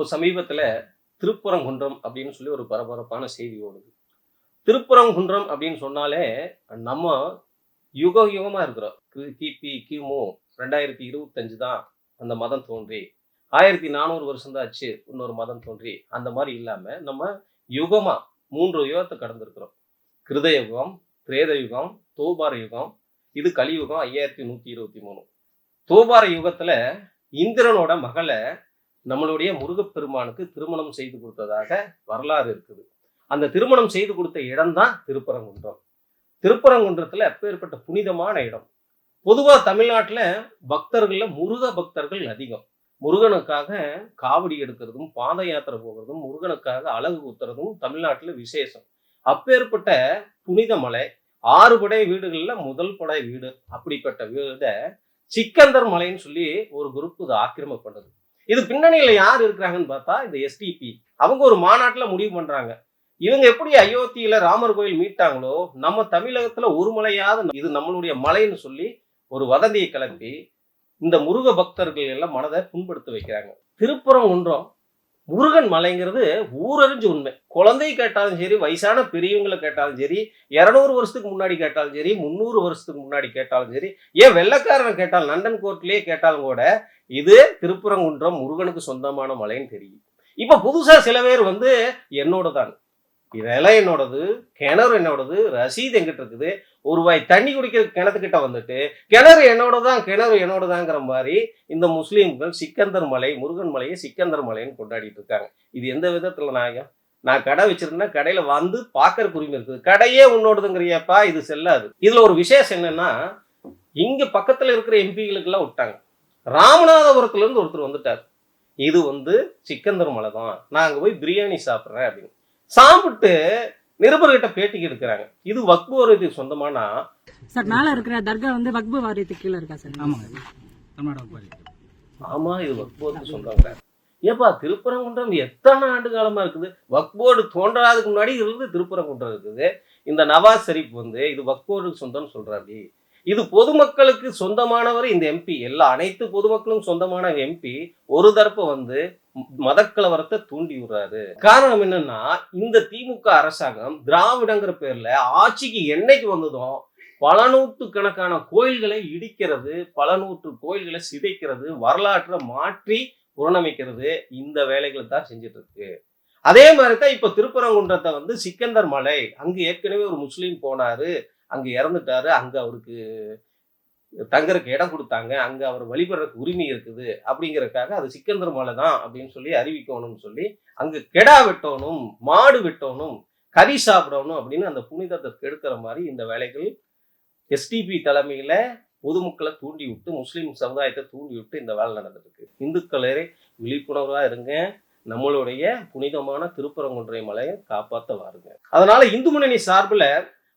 இப்போ சமீபத்தில் திருப்பரங்குன்றம் அப்படின்னு சொல்லி ஒரு பரபரப்பான செய்தி ஓடுது. திருப்பரங்குன்றம் அப்படின்னு சொன்னாலே நம்ம யுக யுகமாக இருக்கிறோம். கி- கிபி கிமு ரெண்டாயிரத்தி இருபத்தஞ்சு தான் அந்த மதம் தோன்றி ஆயிரத்தி நானூறு வருஷம் தான் ஆச்சு இன்னொரு மதம் தோன்றி அந்த மாதிரி இல்லாமல் நம்ம யுகமா மூன்று யுகத்தை கடந்திருக்கிறோம். கிருத யுகம் திரேத யுகம் தோபார யுகம் இது கலியுகம் ஐயாயிரத்தி நூற்றி இருபத்தி மூணு. தோபார யுகத்தில் இந்திரனோட மகளை நம்மளுடைய முருகப்பெருமானுக்கு திருமணம் செய்து கொடுத்ததாக வரலாறு இருக்குது. அந்த திருமணம் செய்து கொடுத்த இடம்தான் திருப்பரங்குன்றம். திருப்பரங்குன்றத்தில் அப்பேற்பட்ட புனிதமான இடம். பொதுவாக தமிழ்நாட்டில் பக்தர்களில் முருக பக்தர்கள் அதிகம். முருகனுக்காக காவடி எடுக்கிறதும் பாத யாத்திரை போகிறதும் முருகனுக்காக அழகு குத்துறதும் தமிழ்நாட்டில் விசேஷம். அப்பேற்பட்ட புனித மலை ஆறு படை வீடுகளில் முதல் படை வீடு அப்படிப்பட்ட வீடை சிக்கந்தர் மலைன்னு சொல்லி ஒரு குரூப் இது ஆக்கிரமிப்பு பண்ணுது இது பின்னணியில் யார் இருக்கிறாங்கன்னு பார்த்தா இந்த எஸ்டிபி அவங்க ஒரு மாநாட்டில் முடிவு பண்ணுறாங்க இவங்க எப்படி அயோத்தியில ராமர் கோயில் மீட்டாங்களோ நம்ம தமிழகத்துல ஒரு மலையாத இது நம்மளுடைய மலைன்னு சொல்லி ஒரு வதந்தியை கிளப்பி இந்த முருக பக்தர்கள் எல்லாம் மனதை புண்படுத்த வைக்கிறாங்க. திருப்புறம் ஒன்றும் முருகன் மலைங்கிறது ஊரறிஞ்சு உண்மை. குழந்தை கேட்டாலும் சரி வயசான பெரியவங்களை கேட்டாலும் சரி இரநூறு வருஷத்துக்கு முன்னாடி கேட்டாலும் சரி முந்நூறு வருஷத்துக்கு முன்னாடி கேட்டாலும் சரி ஏன் வெள்ளக்காரனை கேட்டால் லண்டன் கோர்ட்லேயே கேட்டாலும் கூட இது திருப்புறங்குன்றம் முருகனுக்கு சொந்தமான மலைன்னு தெரியும். இப்போ புதுசாக சில பேர் வந்து என்னோட தான் இதெல்லாம் என்னோடது கிணறு என்னோடது ரசீது எங்கிட்ட இருக்குது. ஒரு ரூபாய் தண்ணி குடிக்கிற கிணத்துக்கிட்ட வந்துட்டு கிணறு என்னோட தான் கிணறு என்னோட தாங்கிற மாதிரி இந்த முஸ்லீம்கள் சிக்கந்தர் மலை முருகன் மலையை சிக்கந்தர் மலைன்னு கொண்டாடிட்டு இருக்காங்க. இது எந்த விதத்துல நாயம் நான் கடை வச்சிருந்தேன் கடையில வந்து பார்க்கற உரிமை இருக்குது. கடையே உன்னோடதுங்கிறியப்பா இது செல்லாது. இதுல ஒரு விசேஷம் என்னன்னா இங்க பக்கத்துல இருக்கிற எம்பிகளுக்கெல்லாம் விட்டாங்க. ராமநாதபுரத்துல இருந்து ஒருத்தர் வந்துட்டார். இது வந்து சிக்கந்தர் மலை தான் நான் போய் பிரியாணி சாப்பிட்றேன் அப்படின்னு. சாப்பிட்டு நிருபர்கிட்ட பேட்டிக்கு எடுக்கிறாங்க. இது வக்பு இது சொந்தமானா? சார் மேல இருக்கிற தர்கா வந்து வக்பு வாரியத்துக்கு கீழே இருக்கா சார்? வகுப்பாரி ஆமா. இது வக்போர்டு சொல்றாங்க ஏப்பா திருப்பரங்குன்றம் எத்தனை ஆண்டு காலமா இருக்குது? வக்போர்டு தோன்றாததுக்கு முன்னாடி இருந்து திருப்பரங்குன்றம் இருக்குது. இந்த நவாஸ் ஷெரீப் வந்து இது வக்போர்டுக்கு சொந்தம்னு சொல்றாப்படி இது பொதுமக்களுக்கு சொந்தமானவர் இந்த எம்பி. எல்லா அனைத்து பொதுமக்களும் சொந்தமான எம்பி. ஒரு தரப்பு வந்து மதக்கலவரத்தை தூண்டி விடுறாரு. காரணம் என்னன்னா இந்த திமுக அரசாங்கம் திராவிடங்கிற பேர்ல ஆட்சிக்கு என்னைக்கு வந்ததும் பல நூற்று கணக்கான கோயில்களை இடிக்கிறது பல நூற்று கோயில்களை சிதைக்கிறது வரலாற்றை மாற்றி புறணமைக்கிறது இந்த வேலைகளை தான் செஞ்சுட்டு இருக்கு அதே மாதிரி தான் இப்போ திருப்பரங்குன்றத்தை வந்து சிக்கந்தர் மலை அங்கு ஏற்கனவே ஒரு முஸ்லீம் போனாரு அங்கே இறந்துட்டாரு அங்கே அவருக்கு தங்கறதுக்கு இடம் கொடுத்தாங்க அங்க அவர் வழிபடுறதுக்கு உரிமை இருக்குது அப்படிங்கிறதுக்காக அது சிக்கந்தர் மலை தான் அப்படின்னு சொல்லி அறிவிக்கணும்னு சொல்லி அங்க கெடா வெட்டணும் மாடு வெட்டணும் கறி சாப்பிடணும் அப்படின்னு அந்த புனிதத்தை கெடுக்கிற மாதிரி இந்த வேலைகள் எஸ்டிபி தலைமையில பொதுமக்களை தூண்டி விட்டு முஸ்லீம் சமுதாயத்தை தூண்டி விட்டு இந்த வேலை நடந்திருக்கு இந்துக்களே விழிப்புணர்வா இருங்க நம்மளுடைய புனிதமான திருப்பரங்குன்றை மலையை காப்பாற்ற வாருங்க. அதனால இந்து முன்னணி சார்பில்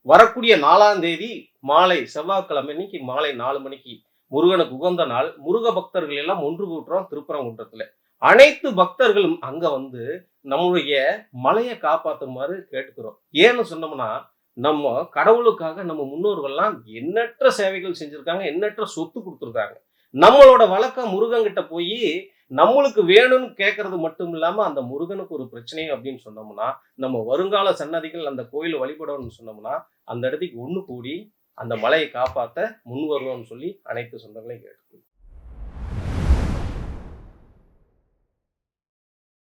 வரக்கூடிய நாலாம் தேதி மாலை செவ்வாய்க்கிழமை அன்னைக்கு மாலை நாலு மணிக்கு முருகனுக்கு உகந்த நாள். முருக பக்தர்கள் எல்லாம் ஒன்று கூட்டுறோம் திருப்பரங்குன்றத்துல. அனைத்து பக்தர்களும் அங்க வந்து நம்மளுடைய மலையை காப்பாத்துமாறு கேட்டுக்கிறோம். ஏன்னு சொன்னோம்னா நம்ம கடவுளுக்காக நம்ம முன்னோர்கள்லாம் எண்ணற்ற சேவைகள் செஞ்சிருக்காங்க எண்ணற்ற சொத்து கொடுத்துருக்காங்க. நம்மளோட வழக்கம் முருகன்கிட்ட போய் நம்மளுக்கு வேணும்னு கேட்கறது மட்டும் இல்லாம அந்த முருகனுக்கு ஒரு பிரச்சனை அப்படின்னு சொன்னோம்னா நம்ம வருங்கால சன்னதிகள் அந்த கோயிலை வழிபடணும்னு சொன்னோம்னா அந்த இடத்துக்கு ஒண்ணு கூடி அந்த மலையை காப்பாற்ற முன் வருவோம்னு சொல்லி அனைத்து சொந்தங்களையும் கேட்டுக்கொள்கிறேன்